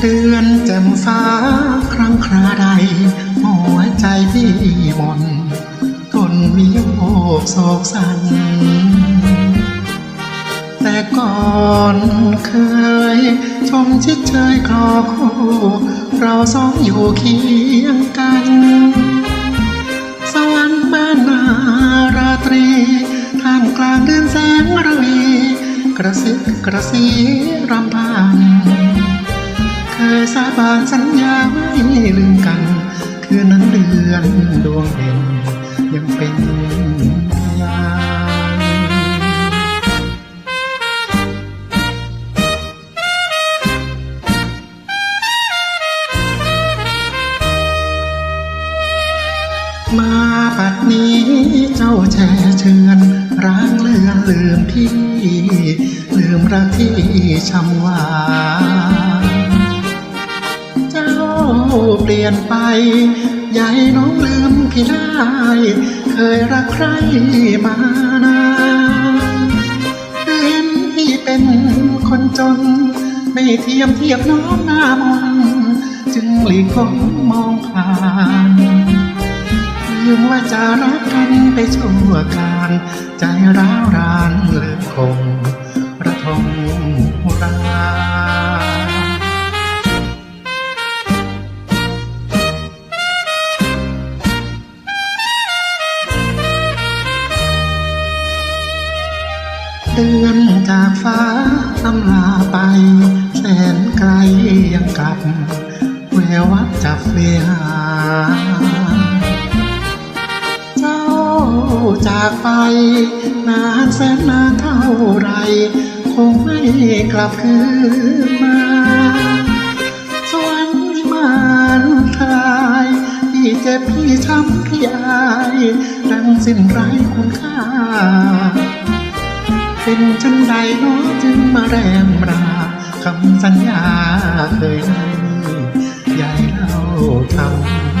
เดือนแจ่มฟ้าครั้งคราใด หัวใจพี่หมนทนมีโยกโศกสัน แต่ก่อนเคย ชมชิดเชยคลอคู่ เราสองอยู่เคียงกัน สวรรค์บ้านนาราตรีท่ามกลางเดือนแสงระวี กระซิบกระซีรำพัน ยสาบานสัญญาไม่ลืมกัน คืนนั้นเดือนดวงเพ็ญยังเป็นยามาปัดนี้เจ้าแช่เชือนร้างเลือนลืมพี่ ลืมรักที่ชำวา เปลี่ยนไปอย่าให้น้องลืมพี่ได้เคยรักใครมานานเห็นพี่เป็นคนจน ไม่เทียมเทียบน้องหน้ามนจึงหลีกผมมองผ่านลืมว่าจะรักกันไปชั่วการ ใจร้าวรานเลือคง เดือนจากฟ้าอำลาไป แสนไกลยังกลับ แวววับจับเวหา เจ้าจากไป นานแสนนานเท่าไร คงไม่กลับคืนมาสวรรค์วิมานทลายพี่เจ็บพี่ช้ำพี่อาย ดังสิ้นไรคุณค่า เป็นจังใดน้องจึงมาแรมราคำสัญญาเคยให้ยายเล่าทำ